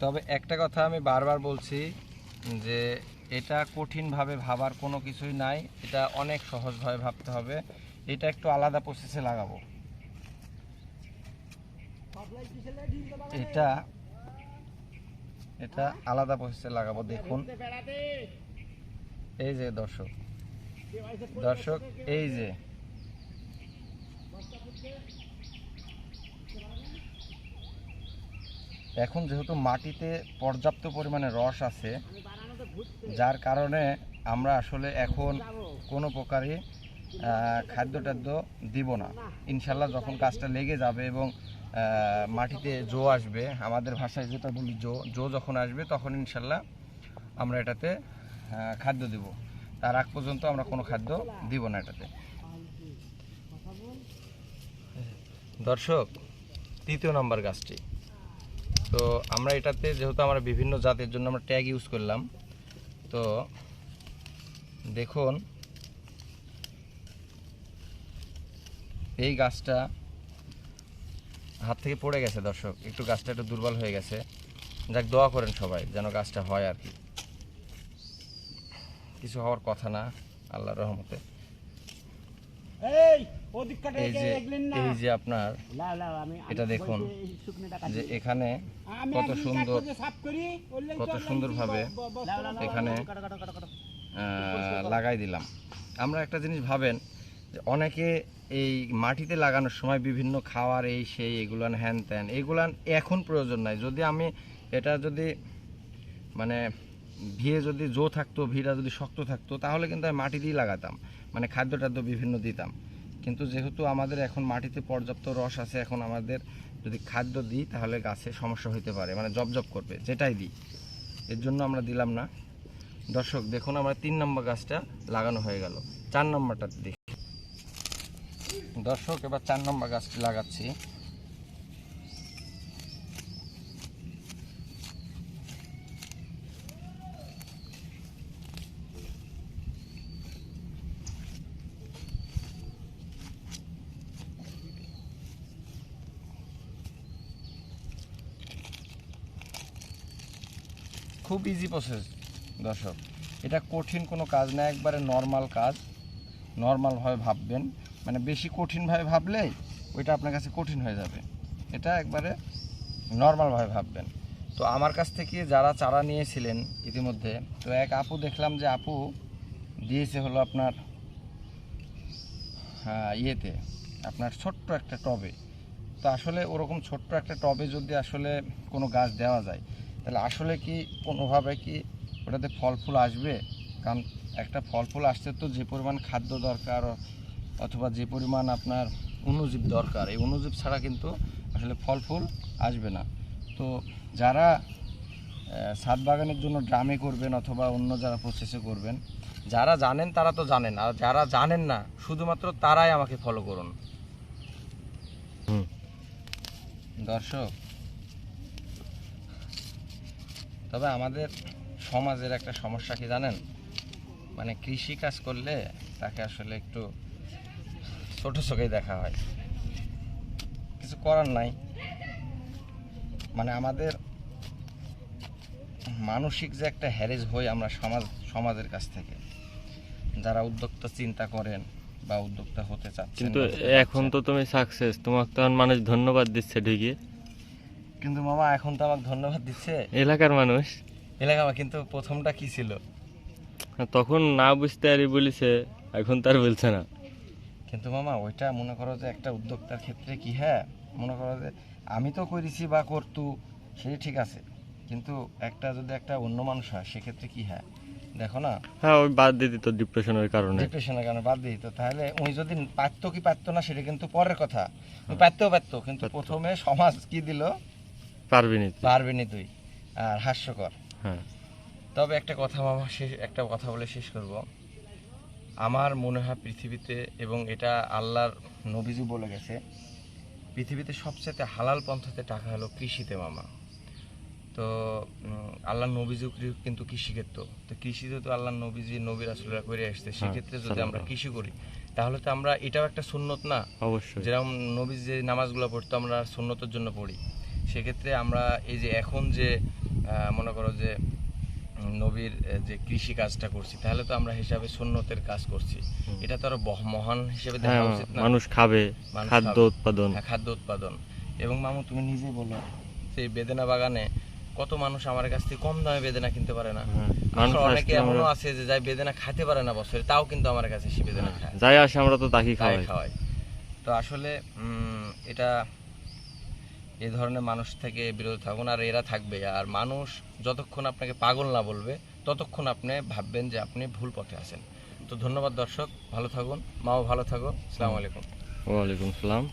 তবে একটা কথা আমি বারবার বলছি যে এটা কঠিনভাবে ভাবার কোনো কিছুই নাই, এটা অনেক সহজভাবে ভাবতে হবে, এটা একটু আলাদা প্রসেসে লাগাবো। এটা এটা আলাদা প্রসেসে লাগাবো, দেখুন। এই যে দর্শক দর্শক, এই যে। এখন যেহেতু মাটিতে পর্যাপ্ত পরিমাণে রস আছে, যার কারণে আমরা আসলে এখন কোনো প্রকারই খাদ্য টাদ্য দিব না। ইনশাল্লাহ যখন কাজটা লেগে যাবে এবং মাটিতে জো আসবে, আমাদের ভাষায় যেটা বলি জো জো যখন আসবে তখন ইনশাল্লাহ আমরা এটাতে খাদ্য দিব। তার আগ পর্যন্ত আমরা কোনো খাদ্য দিব না এটাতে। দর্শক, তৃতীয় নম্বর গাছটি। তো আমরা এটাতে যেহেতু আমরা বিভিন্ন জাতের জন্য আমরা ট্যাগ ইউজ করলাম, তো দেখুন, এই গাছটা হাত থেকে পড়ে গেছে দর্শক, একটু গাছটা একটু দুর্বল হয়ে গেছে। যাক, দোয়া করেন সবাই যেন গাছটা হয় আর কি। কিছু হওয়ার কথা না, আল্লাহর রহমতে। এই যে এই যে আপনার এটা দেখুন যে এখানে কত সুন্দর কত সুন্দরভাবে এখানে লাগাই দিলাম। আমরা একটা জিনিস ভাবেন যে অনেকে এই মাটিতে লাগানোর সময় বিভিন্ন খাওয়ার এই সেই এগুলান হ্যান ত্যান এগুলান এখন প্রয়োজন নাই। যদি আমি এটা যদি মানে ভিয়ে যদি জো থাকতো, ভিটা যদি শক্ত থাকতো, তাহলে কিন্তু আমি মাটি দিয়ে লাগাতাম। মানে খাদ্য টাদ্য বিভিন্ন দিতাম। কিন্তু যেহেতু আমাদের এখন মাটিতে পর্যাপ্ত রস আছে, এখন আমাদের যদি খাদ্য দিই, তাহলে গাছে সমস্যা হতে পারে মানে জব জব করবে, যেটাই দিই। এর জন্য আমরা দিলাম না। দর্শক, দেখুন আমরা তিন নম্বর গাছটা লাগানো হয়ে গেল। চার নম্বরটা দেখি। দর্শক, এবার চার নম্বর গাছটি লাগাচ্ছি। খুব ইজি প্রসেস দর্শক। এটা কঠিন কোনো কাজ না একবারে নর্মাল কাজ। নর্মালভাবে ভাববেন। মানে বেশি কঠিনভাবে ভাবলেই ওইটা আপনার কাছে কঠিন হয়ে যাবে। এটা একবারে নর্মালভাবে ভাববেন। তো আমার কাছ থেকে যারা চারা নিয়েছিলেন ইতিমধ্যে তো এক আপু দেখলাম যে আপু দিয়েছে হলো আপনার হ্যাঁ, ইয়েতে আপনার ছোট্ট একটা টবে। তো আসলে ওরকম ছোট্ট একটা টবে যদি আসলে কোনো গাছ দেওয়া যায় তাহলে আসলে কি কোনোভাবে কি ওটাতে ফল ফুল আসবে? কারণ একটা ফল ফুল আসতে তো যে পরিমাণ খাদ্য দরকার অথবা যে পরিমাণ আপনার অনুজীব দরকার এই অনুজীব ছাড়া কিন্তু আসলে ফল ফুল আসবে না। তো যারা ছাদ বাগানের জন্য ড্রামে করবেন অথবা অন্য যারা প্রসেসে করবেন যারা জানেন তারা তো জানেন আর যারা জানেন না শুধুমাত্র তারাই আমাকে ফলো করুন। দর্শক তবে আমাদের সমাজের একটা সমস্যা কি জানেন? মানে কৃষি কাজ করলে তাকে আসলে একটু ছোট চোখেই দেখা হয়। কিছু করার নাই। মানে আমাদের মানসিক যে একটা হ্যারেজ হই আমরা সমাজ সমাজের কাছ থেকে। যারা উদ্যোক্তা চিন্তা করেন বা উদ্যোক্তা হতে চাচ্ছেন কিন্তু এখন তো তুমি সাকসেস তোমাকে তখন মানুষ ধন্যবাদ দিচ্ছে ঠিকই। কিন্তু মামা এখন তো আমাকে ধন্যবাদ দিচ্ছে। এলাকার মানুষ। এলাকা কিন্তু প্রথমটা কি ছিল? তখন না বুঝতে আরি বলিছে এখন তার বলছে না। কিন্তু মামা ওইটা মনে করো যে একটা উদ্যোক্তার ক্ষেত্রে কি হ্যাঁ? মনে করো যে আমি তো করেছি বা করতু সেই ঠিক আছে। কিন্তু একটা যদি একটা অন্য মানুষ হয় সেক্ষেত্রে কি হ্যাঁ? দেখো না। হ্যাঁ ওই বাদ দিয়ে দিত ডিপ্রেশনের কারণে। ডিপ্রেশনের কারণে বাদ দিয়ে দিত। তাহলে উনি যদি পারতো কি পারতো না সেটা কিন্তু পরের কথা। পারতেও পারতো কিন্তু প্রথমে সমাজ কি দিল? পারবি নি তুই। পারবি নি তুই আর হাস্যকর। হ্যাঁ। তবে একটা কথা মামা শেষ একটা কথা বলে শেষ করব। আমার মনে হয় পৃথিবীতে এবং এটা আল্লাহর নবীজি বলে গেছে পৃথিবীতে সবচেয়ে হালাল পন্থাতে টাকা হলো কৃষিতে মামা। তো উম, আল্লাহর নবীজি কিন্তু কৃষিক্ষেত্র। তো কৃষিতে তো আল্লাহর নবীজি নবীর আসলে করে আসছে। সেক্ষেত্রে যদি আমরা কৃষি করি তাহলে তো আমরা এটাও একটা সুন্নত না? অবশ্যই। যেরকম নবী যে নামাজগুলো পড়তো আমরা সুন্নতের জন্য পড়ি। সেক্ষেত্রে আমরা এই যে এখন যে মনে করো যে নবীর যে কৃষি কাজটা করছি তাহলে তো আমরা হিসাবে সুন্নতের কাজ করছি। এটা তো আরও মহান হিসেবে দেখা হ্যাঁ উচিত না। মানুষ খাবে খাদ্য উৎপাদন। হ্যাঁ, খাদ্য উৎপাদন। এবং মামু তুমি নিজে বলো সেই বেদেনা বাগানে কত মানুষ আমার কাছ থেকে কম দামে বেদেনা কিনতে পারে না? হ্যাঁ, মানুষ অনেকে এমনও আছে যে যাই বেদেনা খাতে পারে না বছরে তাও কিন্তু আমার কাছে সে বেদেনা খায়। যাই আসে আমরা তো তাকে খাওয়াই। খাওয়াই। তো আসলে উম, এটা এই ধরনের মানুষ থেকে বিরত থাকুন, আর এরা থাকবে। আর মানুষ যতক্ষণ আপনাকে পাগল না বলবে, ততক্ষণ আপনি ভাববেন যে আপনি ভুল পথে আছেন। তো ধন্যবাদ দর্শক, ভালো থাকুন। মাও ভালো থাকো আসসালামু আলাইকুম। ওয়ালাইকুম সালাম।